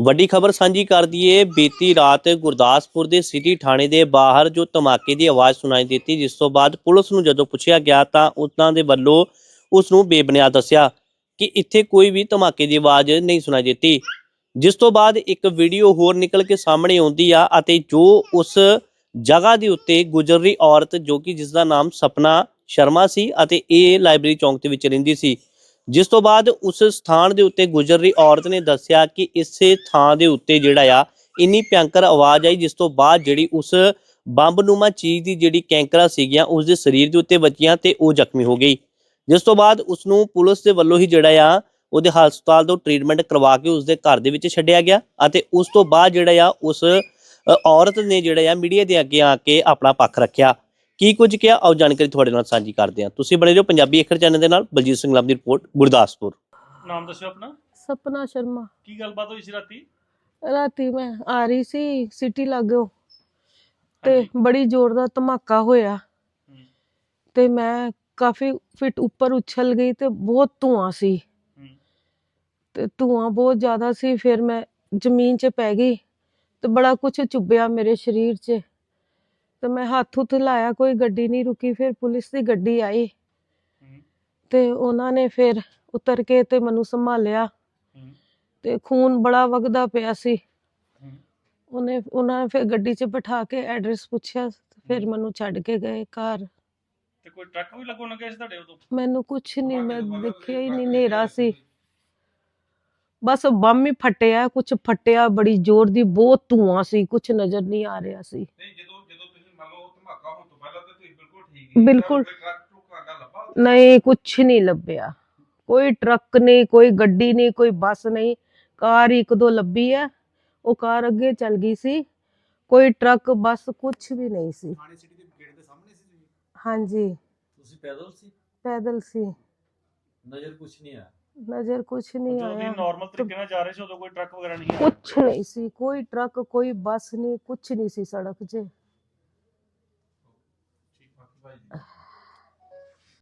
ਵੱਡੀ ਖਬਰ ਸਾਂਝੀ ਕਰ ਦਈਏ ਬੀਤੀ ਰਾਤ ਗੁਰਦਾਸਪੁਰ ਦੇ ਸਿਟੀ ਥਾਣੇ ਦੇ ਬਾਹਰ ਜੋ ਧਮਾਕੇ ਦੀ ਆਵਾਜ਼ ਸੁਣਾਈ ਦਿੱਤੀ, ਜਿਸ ਤੋਂ ਬਾਅਦ ਪੁਲਿਸ ਨੂੰ ਜਦੋਂ ਪੁੱਛਿਆ ਗਿਆ ਤਾਂ ਉਹਨਾਂ ਦੇ ਵੱਲੋਂ ਉਸ ਨੂੰ ਬੇਬੁਨਿਆਦ ਦੱਸਿਆ ਕਿ ਇੱਥੇ ਕੋਈ ਵੀ ਧਮਾਕੇ ਦੀ ਆਵਾਜ਼ ਨਹੀਂ ਸੁਣਾਈ ਦਿੱਤੀ। ਜਿਸ ਤੋਂ ਬਾਅਦ ਇੱਕ ਵੀਡੀਓ ਹੋਰ ਨਿਕਲ ਕੇ ਸਾਹਮਣੇ ਆਉਂਦੀ ਆ ਅਤੇ ਜੋ ਉਸ ਜਗ੍ਹਾ ਦੇ ਉੱਤੇ ਗੁਜ਼ਰ ਰਹੀ ਔਰਤ ਜੋ ਕਿ ਜਿਸ ਦਾ ਨਾਮ ਸਪਨਾ ਸ਼ਰਮਾ ਸੀ ਅਤੇ ਇਹ ਲਾਇਬ੍ਰੇਰੀ ਚੌਂਕ ਦੇ ਵਿੱਚ ਰਹਿੰਦੀ ਸੀ। ਜਿਸ ਤੋਂ ਬਾਅਦ ਉਸ ਸਥਾਨ ਦੇ ਉੱਤੇ ਗੁਜ਼ਰ ਰਹੀ ਔਰਤ ਨੇ ਦੱਸਿਆ ਕਿ ਇਸੇ ਥਾਂ ਦੇ ਉੱਤੇ ਜਿਹੜਾ ਆ, ਇੰਨੀ ਭਿਅੰਕਰ ਆਵਾਜ਼ ਆਈ, ਜਿਸ ਤੋਂ ਬਾਅਦ ਜਿਹੜੀ ਉਸ ਬੰਬਨੁਮਾ ਚੀਜ਼ ਦੀ ਜਿਹੜੀ ਕੈਂਕਰਾ ਸੀਗੀਆਂ ਉਸ ਦੇ ਸਰੀਰ ਦੇ ਉੱਤੇ ਵੱਜੀਆਂ ਤੇ ਉਹ ਜ਼ਖਮੀ ਹੋ ਗਈ। ਜਿਸ ਤੋਂ ਬਾਅਦ ਉਸ ਨੂੰ ਪੁਲਿਸ ਦੇ ਵੱਲੋਂ ਹੀ ਜਿਹੜਾ ਆ, ਉਹਦੇ ਹਸਪਤਾਲ ਤੋਂ ਟ੍ਰੀਟਮੈਂਟ ਕਰਵਾ ਕੇ ਉਸ ਦੇ ਘਰ ਦੇ ਵਿੱਚ ਛੱਡਿਆ ਗਿਆ ਅਤੇ ਉਸ ਤੋਂ ਬਾਅਦ ਜਿਹੜਾ ਆ, ਉਸ ਔਰਤ ਨੇ ਜਿਹੜਾ ਆ, ਮੀਡੀਆ ਦੇ ਅੱਗੇ ਆ ਕੇ ਆਪਣਾ ਪੱਖ ਰੱਖਿਆ। ਕੀ ਕੁਝ ਕਿਹਾ? ਆਓ ਜਾਣਕਾਰੀ ਤੁਹਾਡੇ ਨਾਲ ਸਾਂਝੀ ਕਰਦੇ ਹਾਂ। ਤੁਸੀਂ ਬਣੇ ਰਹੋ ਪੰਜਾਬੀ ਅੱਖਰ ਚੈਨਲ ਦੇ ਨਾਲ ਬਲਜੀਤ ਸਿੰਘ ਲਾਮ ਦੀ ਰਿਪੋਰਟ ਗੁਰਦਾਸਪੁਰ। ਨਾਮ ਦੱਸਿਓ ਆਪਣਾ। ਸਪਨਾ ਸ਼ਰਮਾ। ਕੀ ਗੱਲਬਾਤ ਹੋਈ ਸੀ ਰਾਤੀ? ਰਾਤੀ ਮੈਂ ਆ ਰਹੀ ਸੀ ਸਿਟੀ ਲਾਗੋ। ਤੇ। ਬੜੀ ਜ਼ੋਰ ਦਾ ਧਮਾਕਾ ਹੋਇਆ। ਤੇ ਮੈਂ ਕਾਫੀ ਫਿਟ ਉੱਪਰ ਉਛਲ ਗਈ ਤੇ ਬਹੁਤ ਧੂਆਂ ਸੀ। ਤੇ ਧੂਆਂ ਬਹੁਤ ਜ਼ਿਆਦਾ ਸੀ ਫਿਰ ਮੈਂ ਜ਼ਮੀਨ 'ਚ ਪੈ ਗਈ ਤੇ ਬੜਾ ਕੁਝ ਚੁੱਭਿਆ ਮੇਰੇ ਸਰੀਰ 'ਚ। ਤੇ ਮੈਂ ਹੱਥ ਹੁੱਥ ਲਾਇਆ ਕੋਈ ਗੱਡੀ ਨਹੀਂ ਰੁਕੀ ਫਿਰ ਪੁਲਿਸ ਦੀ ਗੱਡੀ ਆਈ। ਤੇ ਉਹਨਾਂ ਨੇ ਫਿਰ ਉਤਰ ਕੇ ਤੇ ਮੈਨੂੰ ਸੰਭਾਲਿਆ। ਤੇ ਖੂਨ ਬੜਾ ਵਗਦਾ ਪਿਆ ਸੀ। ਉਹਨੇ ਉਹਨਾਂ ਨੇ ਫਿਰ ਗੱਡੀ 'ਚ ਬਿਠਾ ਕੇ ਐਡਰੈਸ ਪੁੱਛਿਆ ਫਿਰ। ਮੈਨੂੰ ਛੱਡ ਕੇ ਗਏ ਘਰ। ਤੇ ਕੋਈ ਟਰੱਕ ਵੀ ਲੱਗੋ ਲੱਗਿਆ ਸੀ ਤੁਹਾਡੇ ਉਦੋਂ? ਮੈਨੂੰ ਕੁਝ ਨਹੀਂ ਮੈਂ ਦੇਖਿਆ ਹੀ ਨਹੀਂ ਹਨੇਰਾ ਸੀ। ਬਸ ਬੰਮ ਹੀ ਫਟਿਆ ਕੁਝ ਫਟਿਆ ਬੜੀ ਜ਼ੋਰ ਦੀ ਬਹੁਤ ਧੂਆਂ ਸੀ ਕੁਝ ਨਜ਼ਰ ਨਹੀਂ ਆ ਰਿਹਾ ਸੀ। ਨਹੀਂ ਜਦੋਂ ਜਦੋਂ ਤੁਸੀਂ ਮੰਨ ਲਓ ਧਮਾਕਾ ਹੋਣ ਤੋਂ ਪਹਿਲਾਂ ਤਾਂ ਤੁਸੀਂ ਬਿਲਕੁਲ ਠੀਕ ਸੀ ਬਿਲਕੁਲ। ਕੋਈ ਟਰੱਕ ਟਰੁੱਕ ਆਉਂਦਾ ਲੱਭਾ ਨਹੀਂ ਕੁਝ ਨਹੀਂ ਲੱਭਿਆ ਕੋਈ ਟਰੱਕ ਨਹੀਂ ਕੋਈ ਗੱਡੀ ਨਹੀਂ ਕੋਈ ਬੱਸ ਨਹੀਂ ਕਾਰ ਹੀ ਇੱਕ ਦੋ ਲੱਭੀ ਹੈ ਉਹ ਕਾਰ ਅੱਗੇ ਚੱਲ ਗਈ ਸੀ ਕੋਈ ਟਰੱਕ ਬੱਸ ਕੁਝ ਵੀ ਨਹੀਂ ਸੀ ਥਾਣੇ ਸਿਟੀ ਦੇ ਗੇਟ ਦੇ ਸਾਹਮਣੇ ਸੀ ਤੁਸੀਂ ਹਾਂਜੀ ਤੁਸੀਂ ਪੈਦਲ ਸੀ ਪੈਦਲ ਸੀ ਨਜ਼ਰ ਕੁਛ ਨਹੀਂ ਆਇਆ ਨਜ਼ਰ ਕੁਝ ਨਹੀਂ ਜਦੋਂ ਤੁਸੀਂ ਆਇਆ ਨਾਰਮਲ ਤਰੀਕੇ ਨਾਲ ਜਾ ਰਹੇ ਸੀ ਉਦੋਂ ਕੋਈ ਟਰੱਕ ਵਗੈਰਾ ਨਹੀਂ ਆਇਆ ਕੁਛ ਨਹੀਂ ਸੀ ਕੋਈ ਟਰੱਕ ਕੋਈ ਬੱਸ ਨਹੀਂ ਕੁਛ ਨਹੀਂ ਸੀ ਸੜਕ 'ਚ vai.